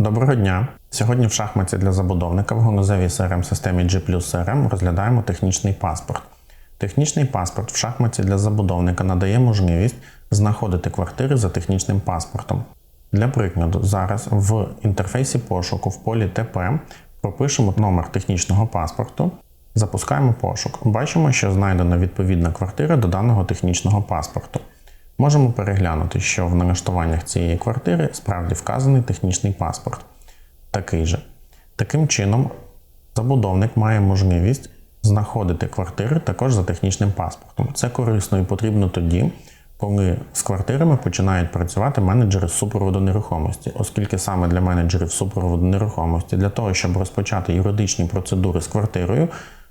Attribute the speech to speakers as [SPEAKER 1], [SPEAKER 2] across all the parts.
[SPEAKER 1] Доброго дня! Сьогодні в шахматі для забудовника в ганузевій crm системі G CRM розглядаємо технічний паспорт. Технічний паспорт в шахматі для забудовника надає можливість знаходити квартири за технічним паспортом. Для прикладу, зараз в інтерфейсі пошуку в полі ТП пропишемо номер технічного паспорту, запускаємо пошук. Бачимо, що знайдена відповідна квартира до даного технічного паспорту. Можемо переглянути, що в налаштуваннях цієї квартири справді вказаний технічний паспорт. Такий же. Таким чином, забудовник має можливість знаходити квартири також за технічним паспортом. Це корисно і потрібно тоді, коли з квартирами починають працювати менеджери з супроводу нерухомості, оскільки саме для менеджерів супроводу нерухомості, для того, щоб розпочати юридичні процедури з квартирою,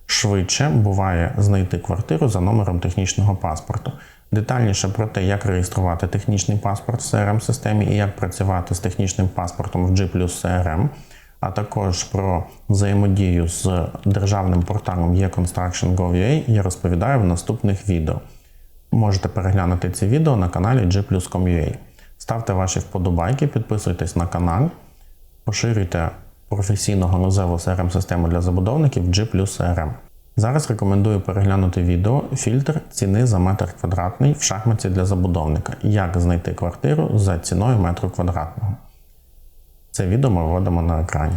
[SPEAKER 1] швидше буває знайти квартиру за номером технічного паспорту. Детальніше про те, як реєструвати технічний паспорт в crm системі і як працювати з технічним паспортом в G CRM, а також про взаємодію з державним порталом eConstruction.gov.ua я розповідаю в наступних відео. Можете переглянути ці відео на каналі G+.com.ua. Ставте ваші вподобайки, підписуйтесь на канал, поширюйте професійну ганузеву crm систему для забудовників G CRM. Зараз рекомендую переглянути відео фільтр ціни за метр квадратний в шахматі для забудовника. Як знайти квартиру за ціною метру квадратного. Це відео ми вводимо на екрані.